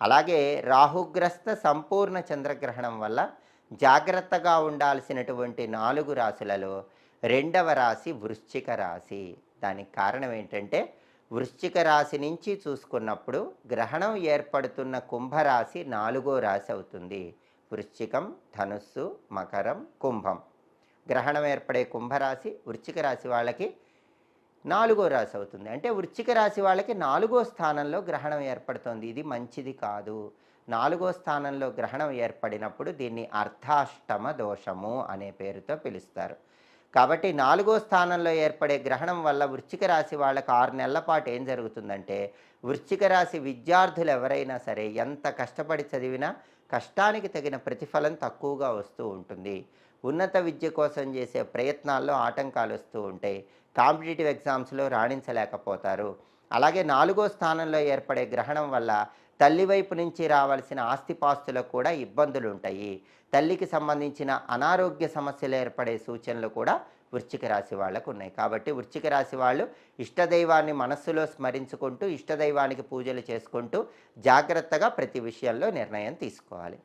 అలాగే రాహుగ్రస్త సంపూర్ణ చంద్రగ్రహణం వల్ల జాగ్రత్తగా ఉండాల్సినటువంటి నాలుగు రాశులలో రెండవ రాశి వృశ్చిక రాశి. దానికి కారణం ఏంటంటే వృశ్చిక రాశి నుంచి చూసుకున్నప్పుడు గ్రహణం ఏర్పడుతున్న కుంభరాశి నాలుగో రాశి అవుతుంది. వృశ్చికం ధనుస్సు మకరం కుంభం. గ్రహణం ఏర్పడే కుంభరాశి వృశ్చిక రాశి వాళ్ళకి నాలుగో రాశి అవుతుంది. అంటే వృశ్చిక రాశి వాళ్ళకి నాలుగో స్థానంలో గ్రహణం ఏర్పడుతుంది. ఇది మంచిది కాదు. నాలుగో స్థానంలో గ్రహణం ఏర్పడినప్పుడు దీన్ని అర్ధాష్టమ దోషము అనే పేరుతో పిలుస్తారు. కాబట్టి నాలుగో స్థానంలో ఏర్పడే గ్రహణం వల్ల వృశ్చిక రాశి వాళ్ళకు ఆరు నెలల పాటు ఏం జరుగుతుందంటే వృశ్చిక రాశి విద్యార్థులు ఎవరైనా సరే ఎంత కష్టపడి చదివినా కష్టానికి తగిన ప్రతిఫలం తక్కువగా వస్తూ ఉంటుంది. ఉన్నత విద్య కోసం చేసే ప్రయత్నాల్లో ఆటంకాలు వస్తూ ఉంటాయి కాంపిటేటివ్ ఎగ్జామ్స్లో రాణించలేకపోతారు. అలాగే నాలుగో స్థానంలో ఏర్పడే గ్రహణం వల్ల తల్లి వైపు నుంచి రావాల్సిన ఆస్తిపాస్తులకు కూడా ఇబ్బందులు ఉంటాయి తల్లికి సంబంధించిన అనారోగ్య సమస్యలు ఏర్పడే సూచనలు కూడా వృశ్చిక రాశి వాళ్ళకు ఉన్నాయి. కాబట్టి వృశ్చిక రాశి వాళ్ళు ఇష్టదైవాన్ని మనస్సులో స్మరించుకుంటూ ఇష్టదైవానికి పూజలు చేసుకుంటూ జాగ్రత్తగా ప్రతి విషయంలో నిర్ణయం తీసుకోవాలి.